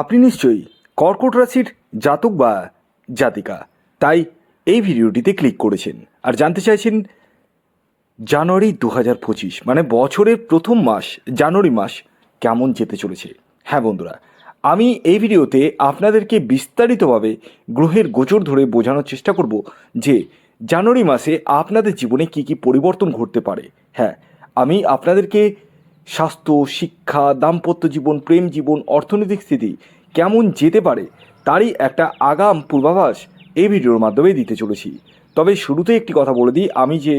আপনি নিশ্চয়ই কর্কট রাশির জাতক বা জাতিকা, তাই এই ভিডিওটিতে ক্লিক করেছেন। আর জানতে চাইছেন জানুয়ারি দু হাজার পঁচিশ মানে বছরের প্রথম মাস, জানুয়ারি মাস কেমন যেতে চলেছে? হ্যাঁ বন্ধুরা, আমি এই ভিডিওতে আপনাদেরকে বিস্তারিতভাবে গ্রহের গোচর ধরে বোঝানোর চেষ্টা করব যে জানুয়ারি মাসে আপনাদের জীবনে কি কি পরিবর্তন ঘটতে পারে। হ্যাঁ আমি আপনাদেরকে স্বাস্থ্য, শিক্ষা, দাম্পত্য জীবন, প্রেম জীবন, অর্থনৈতিক স্থিতি কেমন যেতে পারে তারই একটা আগাম পূর্বাভাস এই ভিডিওর মাধ্যমে দিতে চলেছি। তবে শুরুতে একটি কথা বলে দিই, আমি যে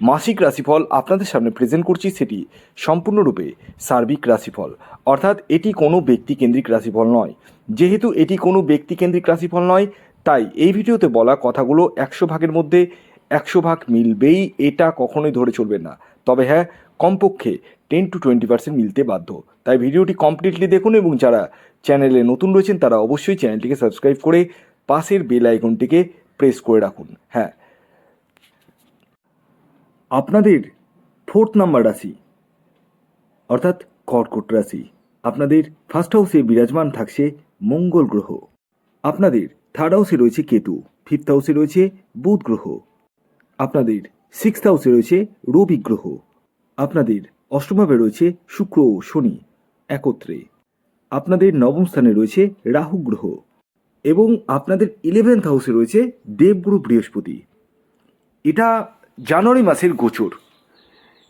মাসিক রাশিফল আপনাদের সামনে প্রেজেন্ট করছি সেটি সম্পূর্ণরূপে সার্বিক রাশিফল। অর্থাৎ এটি কোনো ব্যক্তিকেন্দ্রিক রাশিফল নয়। যেহেতু এটি কোনো ব্যক্তিকেন্দ্রিক রাশিফল নয়, তাই এই ভিডিওতে বলা কথাগুলো একশো ভাগের মধ্যে একশো ভাগ মিলবেই, এটা কখনোই ধরে চলবে না। তবে হ্যাঁ কমপক্ষে টেন টু টোয়েন্টি পার্সেন্ট মিলতে বাধ্য। তাই ভিডিওটি কমপ্লিটলি দেখুন এবং যারা চ্যানেলে নতুন রয়েছেন, তারা অবশ্যই চ্যানেলটিকে সাবস্ক্রাইব করে পাশের বেল আইকনটিকে প্রেস করে রাখুন। হ্যাঁ। আপনাদের ফোর্থ নাম্বার রাশি, অর্থাৎ কর্কট রাশি। আপনাদের ফার্স্ট হাউসে বিরাজমান থাকছে মঙ্গল গ্রহ। আপনাদের থার্ড হাউসে রয়েছে কেতু ফিফথ হাউসে রয়েছে বুধ গ্রহ। আপনাদের সিক্স হাউসে রয়েছে রবি গ্রহ। আপনাদের অষ্টমভাবে রয়েছে শুক্র ও শনি একত্রে। আপনাদের নবম স্থানে রয়েছে রাহু গ্রহ এবং আপনাদের ইলেভেন্থ হাউসে রয়েছে দেবগুরু বৃহস্পতি। এটা জানুয়ারি মাসের গোচর।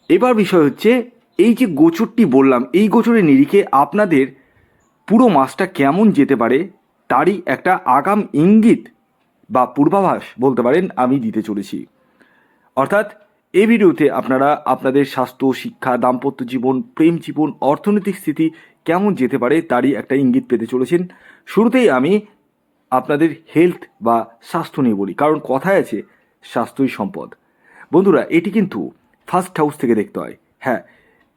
এবার বিষয় হচ্ছে, এই যে গোচরটি বললাম, এই গোচরের নিরিখে আপনাদের পুরো মাসটা কেমন যেতে পারে, তারই একটা আগাম ইঙ্গিত বা পূর্বাভাস বলতে পারেন আমি দিতে চলেছি। অর্থাৎ এই ভিডিওতে আপনারা আপনাদের স্বাস্থ্য, শিক্ষা, দাম্পত্য জীবন, প্রেম জীবন, অর্থনৈতিক স্থিতি কেমন যেতে পারে তারই একটা ইঙ্গিত পেতে চলেছেন। শুরুতেই আমি আপনাদের হেলথ বা স্বাস্থ্য নিয়ে বলি, কারণ কথায় আছে স্বাস্থ্যই সম্পদ। বন্ধুরা, এটি কিন্তু ফার্স্ট হাউস থেকে দেখতে হয়। হ্যাঁ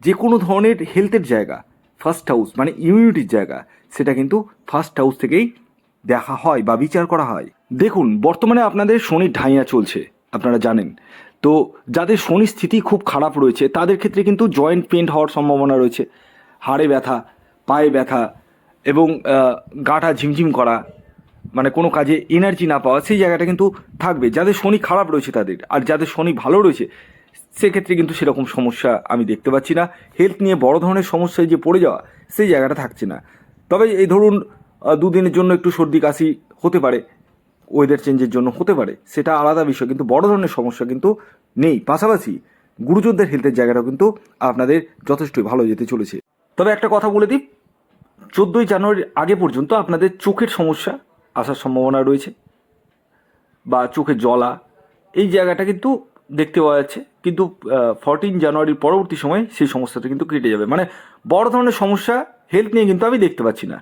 যে কোনো ধরনের হেলথের জায়গা ফার্স্ট হাউস মানে ইমিউনিটির জায়গা, সেটা কিন্তু ফার্স্ট হাউস থেকেই দেখা হয় বা বিচার করা হয়। দেখুন, বর্তমানে আপনাদের শনির ঢাইয়া চলছে, আপনারা জানেন। তো যাদের শনি স্থিতি খুব খারাপ রয়েছে, তাদের ক্ষেত্রে কিন্তু জয়েন্ট পেন হওয়ার সম্ভাবনা রয়েছে। হাড়ে ব্যথা, পায়ে ব্যথা এবং গাটা ঝিমঝিম করা মানে কোনো কাজে এনার্জি না পাওয়া, সেই জায়গাটা কিন্তু থাকবে। যাদের শনি খারাপ রয়েছে তাদের, আর যাদের শনি ভালো রয়েছে, সেক্ষেত্রে কিন্তু সেরকম সমস্যা আমি দেখতে পাচ্ছি না। হেলথ নিয়ে বড় ধরনের সমস্যায় যে পড়ে যাওয়া, সেই জায়গাটা থাকছে না। তবে এই ধরুন দুদিনের জন্য একটু সর্দি কাশি হতে পারে ওয়েদার চেঞ্জের জন্য হতে পারে, সেটা আলাদা বিষয়, কিন্তু বড় ধরনের সমস্যা কিন্তু নেই। পাশাপাশি গুরুজনদের হেলথের জায়গাটাও কিন্তু আপনাদের যথেষ্টই ভালো যেতে চলেছে। তবে একটা কথা বলে দিই, চোদ্দোই জানুয়ারির আগে পর্যন্ত আপনাদের চোখের সমস্যা আসার সম্ভাবনা রয়েছে বা চোখে জলা এই জায়গাটা কিন্তু দেখতে পাওয়া যাচ্ছে। কিন্তু ফরটিন জানুয়ারির পরবর্তী সময় সেই সমস্যাটা কিন্তু কেটে যাবে। মানে বড় ধরনের সমস্যা হেলথ নিয়ে কিন্তু আমি দেখতে পাচ্ছি না।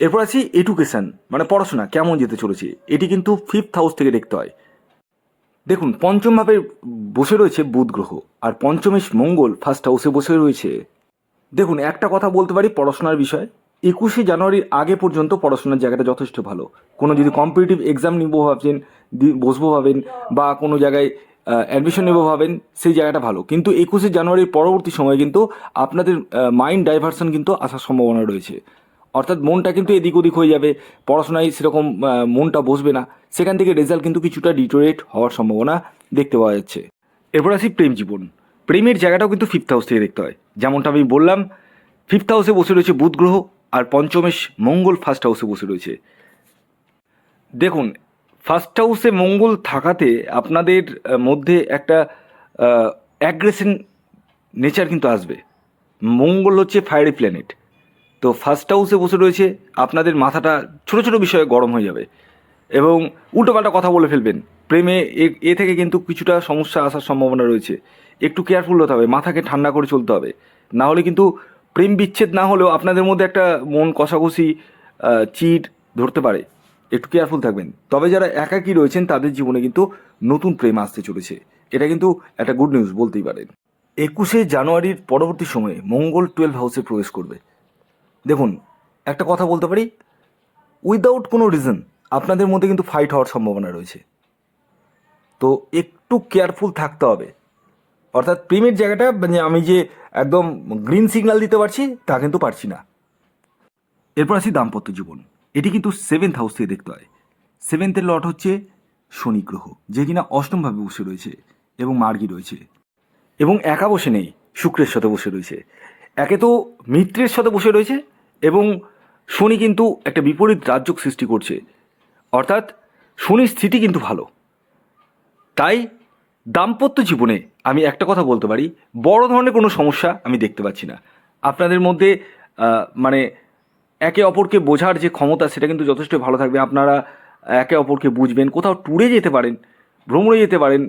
এরপর আছি এডুকেশন মানে পড়াশোনা, কেমন যেতে চলেছে? এটি কিন্তু ফিফথ হাউস থেকে দেখতে হয়। দেখুন পঞ্চমভাবে বসে রয়েছে বুধ গ্রহ, আর পঞ্চমেশ মঙ্গল ফার্স্ট হাউসে বসে রয়েছে। দেখুন, একটা কথা বলতে পারি পড়াশোনার বিষয়ে। একুশে জানুয়ারির আগে পর্যন্ত পড়াশোনার জায়গাটা যথেষ্ট ভালো। কোনো যদি কম্পিটিটিভ এক্সাম নিব ভাবছেন বসবো ভাবেন, বা কোনো জায়গায় অ্যাডমিশন নেব ভাবেন, সেই জায়গাটা ভালো। কিন্তু একুশে জানুয়ারির পরবর্তী সময়ে কিন্তু আপনাদের মাইন্ড ডাইভারশন কিন্তু আসার সম্ভাবনা রয়েছে। অর্থাৎ মনটা কিন্তু এদিক ওদিক হয়ে যাবে, পড়াশোনায় সেরকম মনটা বসবে না। সেখান থেকে রেজাল্ট কিন্তু কিছুটা ডিটোরেট হওয়ার সম্ভাবনা দেখতে পাওয়া যাচ্ছে। এরপর আসি প্রেম জীবন। প্রেমের জায়গাটাও কিন্তু ফিফথ হাউস থেকে দেখতে হয়। যেমনটা আমি বললাম ফিফথ হাউসে বসে রয়েছে বুধ গ্রহ আর পঞ্চমেশ মঙ্গল ফার্স্ট হাউসে বসে রয়েছে। দেখুন ফার্স্ট হাউসে মঙ্গল থাকাতে আপনাদের মধ্যে একটা অ্যাগ্রেশন নেচার কিন্তু আসবে। মঙ্গল হচ্ছে ফায়ারি প্ল্যানেট তো ফার্স্ট হাউসে বসে রয়েছে, আপনাদের মাথাটা ছোট ছোট বিষয়ে গরম হয়ে যাবে। এবং উল্টোপাল্টা কথা বলে ফেলবেন। প্রেমে এ- থেকে কিন্তু কিছুটা সমস্যা আসার সম্ভাবনা রয়েছে। একটু কেয়ারফুল হতে হবে, মাথাকে ঠান্ডা করে চলতে হবে। না হলে কিন্তু প্রেম বিচ্ছেদ না হলেও আপনাদের মধ্যে একটা মন কষাকষি চিট ধরতে পারে। একটু কেয়ারফুল থাকবেন। তবে যারা একাকী রয়েছেন, তাদের জীবনে কিন্তু নতুন প্রেম আসতে চলেছে। এটা কিন্তু একটা গুড নিউজ বলতেই পারেন। একুশে জানুয়ারির পরবর্তী সময়ে মঙ্গল টুয়েলভ হাউসে প্রবেশ করবে। দেখুন, একটা কথা বলতে পারি? উইদাউট কোনো রিজন আপনাদের মধ্যে কিন্তু ফাইট হওয়ার সম্ভাবনা রয়েছে। তো একটু কেয়ারফুল থাকতে হবে। অর্থাৎ প্রেমের জায়গাটা মানে আমি যে একদম গ্রিন সিগন্যাল দিতে পারছি, তা কিন্তু পারছি না। এরপর আসি দাম্পত্য জীবন। এটি কিন্তু সেভেন্থ হাউস থেকে দেখতে হয়। সেভেন্থের লট হচ্ছে শনি গ্রহ, যে কিনা অষ্টমভাবে বসে রয়েছে এবং মার্গী রয়েছে। এবং একা বসে নেই, শুক্রের সাথে বসে রয়েছে। একে তো মিত্রের সাথে বসে রয়েছে এবং শনি কিন্তু একটা বিপরীত রাজ্যক সৃষ্টি করছে। অর্থাৎ শনির স্থিতি কিন্তু ভালো। তাই দাম্পত্য জীবনে আমি একটা কথা বলতে পারি, বড় ধরনের কোনো সমস্যা আমি দেখতে পাচ্ছি না। আপনাদের মধ্যে মানে একে অপরকে বোঝার যে ক্ষমতা, সেটা কিন্তু যথেষ্ট ভালো থাকবে। আপনারা একে অপরকে বুঝবেন, কোথাও ট্যুরে যেতে পারেন, ভ্রমণে যেতে পারেন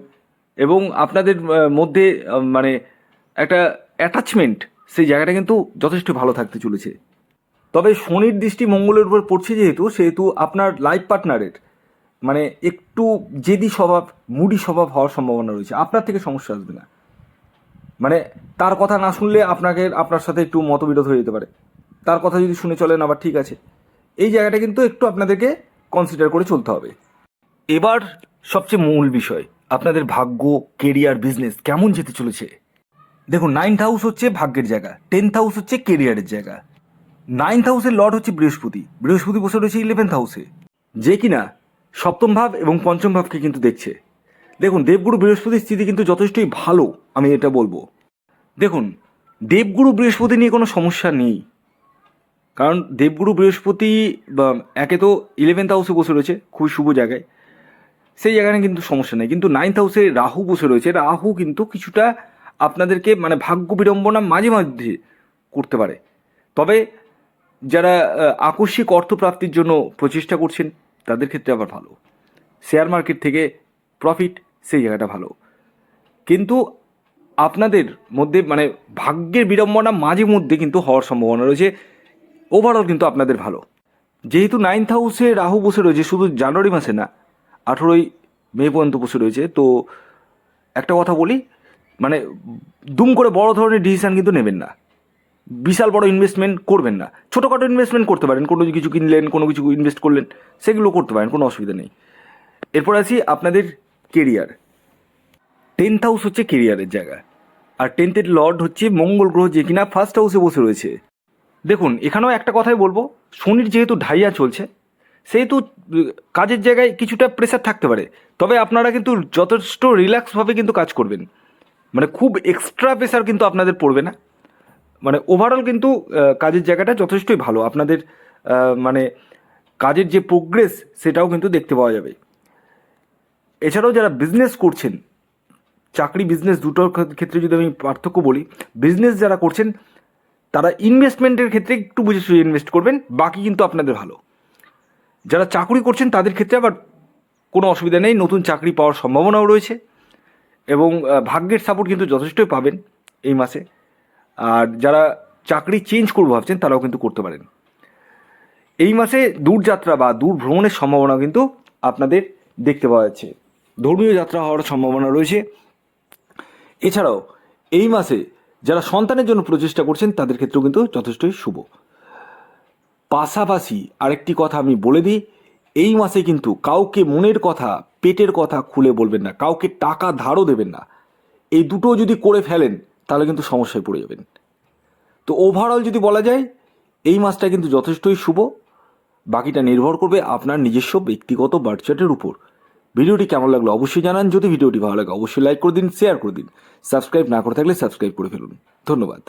এবং আপনাদের মধ্যে মানে একটা অ্যাটাচমেন্ট সেই জায়গাটা কিন্তু যথেষ্ট ভালো থাকতে চলেছে। তবে শনির দৃষ্টি মঙ্গলের উপর পড়ছে যেহেতু, সেহেতু আপনার লাইফ পার্টনারের মানে একটু জেদি স্বভাব, মুডি স্বভাব হওয়ার সম্ভাবনা রয়েছে। আপনার থেকে সমস্যা আসবে না। মানে তার কথা না শুনলে আপনাকে, আপনার সাথে একটু মতবিরোধ হয়ে যেতে পারে। তার কথা যদি শুনে চলেন, আবার ঠিক আছে। এই জায়গাটা কিন্তু একটু আপনাদেরকে কনসিডার করে চলতে হবে। এবার সবচেয়ে মূল বিষয়, আপনাদের ভাগ্য কেরিয়ার বিজনেস কেমন যেতে চলেছে? দেখুন নাইন্থ হাউস হচ্ছে ভাগ্যের জায়গা টেন্থ হাউস হচ্ছে কেরিয়ারের জায়গা। নাইন্থ হাউসের লর্ড হচ্ছে বৃহস্পতি। বৃহস্পতি বসে রয়েছে ইলেভেন্থ হাউসে যে কিনা সপ্তম ভাব এবং পঞ্চম ভাবকে কিন্তু দেখছে। দেখুন, দেবগুরু বৃহস্পতির স্থিতি কিন্তু যথেষ্টই ভালো, আমি এটা বলব। দেখুন, দেবগুরু বৃহস্পতি নিয়ে কোনো সমস্যা নেই। কারণ দেবগুরু বৃহস্পতি একে তো ইলেভেন্থ হাউসে বসে রয়েছে খুবই শুভ জায়গায়। সেই জায়গায় কিন্তু সমস্যা নেই। কিন্তু নাইন্থ হাউসে রাহু বসে রয়েছে। রাহু কিন্তু কিছুটা আপনাদেরকে মানে ভাগ্য বিড়ম্বনা মাঝে মাঝে করতে পারে। তবে যারা আকস্মিক অর্থপ্রাপ্তির জন্য প্রচেষ্টা করছেন, তাদের ক্ষেত্রে আবার ভালো। শেয়ার মার্কেট থেকে প্রফিট, সেই জায়গাটা ভালো। কিন্তু আপনাদের মধ্যে মানে ভাগ্যের বিড়ম্বনা মাঝে মধ্যে কিন্তু হওয়ার সম্ভাবনা রয়েছে। ওভারঅল কিন্তু আপনাদের ভালো। যেহেতু নাইন্থ হাউসে রাহু বসে রয়েছে, শুধু জানুয়ারি মাসে না, আঠেরোই মে পর্যন্ত বসে রয়েছে, তো একটা কথা বলি মানে দুম করে বড় ধরনের ডিসিশান কিন্তু নেবেন না। বিশাল বড় ইনভেস্টমেন্ট করবেন না। ছোটোখাটো ইনভেস্টমেন্ট করতে পারেন, কোনো কিছু কিনলেন, কোনো কিছু ইনভেস্ট করলেন, সেগুলো করতে পারেন, কোনো অসুবিধা নেই। এরপর আসি আপনাদের কেরিয়ার টেন্থ হাউস হচ্ছে কেরিয়ারের জায়গা। আর টেন্থের লর্ড হচ্ছে মঙ্গল গ্রহ যে কিনা ফার্স্ট হাউসে বসে রয়েছে। দেখুন, এখানেও একটা কথাই বলব, শনির যেহেতু ঢাইয়া চলছে, সেহেতু কাজের জায়গায় কিছুটা প্রেশার থাকতে পারে। তবে আপনারা কিন্তু যথেষ্ট রিল্যাক্সভাবে কিন্তু কাজ করবেন। মানে খুব এক্সট্রা প্রেশার কিন্তু আপনাদের পড়বে না। মানে ওভারঅল কিন্তু কাজের জায়গাটা যথেষ্টই ভালো। আপনাদের মানে কাজের যে প্রোগ্রেস সেটাও কিন্তু দেখতে পাওয়া যাবে। এছাড়াও যারা বিজনেস করছেন, চাকরি বিজনেস দুটোর ক্ষেত্রে যদি আমি পার্থক্য বলি বিজনেস যারা করছেন, তারা ইনভেস্টমেন্টের ক্ষেত্রে একটু বুঝে সুঝে ইনভেস্ট করবেন, বাকি কিন্তু আপনাদের ভালো। যারা চাকরি করছেন, তাদের ক্ষেত্রে আবার কোনো অসুবিধা নেই, নতুন চাকরি পাওয়ার সম্ভাবনাও রয়েছে এবং ভাগ্যের সাপোর্ট কিন্তু যথেষ্টই পাবেন এই মাসে। আর যারা চাকরি চেঞ্জ করব ভাবছেন, তারাও কিন্তু করতে পারেন। এই মাসে দূরযাত্রা বা দূর ভ্রমণের সম্ভাবনা কিন্তু আপনাদের দেখতে পাওয়া যাচ্ছে। ধর্মীয় যাত্রা হওয়ার সম্ভাবনা রয়েছে। এছাড়াও, এই মাসে যারা সন্তানের জন্য প্রচেষ্টা করছেন, তাদের ক্ষেত্রেও কিন্তু যথেষ্টই শুভ। পাশাপাশি আরেকটি কথা আমি বলে দিই, এই মাসে কিন্তু কাউকে মনের কথা, পেটের কথা খুলে বলবেন না, কাউকে টাকা ধারও দেবেন না। এই দুটো যদি করে ফেলেন তাহলে কিন্তু সমস্যায় পড়ে যাবেন। তো ওভারঅল যদি বলা যায়, এই মাসটা কিন্তু যথেষ্টই শুভ। বাকিটা নির্ভর করবে আপনার নিজস্ব ব্যক্তিগত বার্থচার্টের উপর। ভিডিওটি কেমন লাগল অবশ্যই জানান। যদি ভিডিওটি ভালো লাগে, অবশ্যই লাইক করে দিন শেয়ার করে দিন। সাবস্ক্রাইব না করে থাকলে সাবস্ক্রাইব করে ফেলুন। ধন্যবাদ।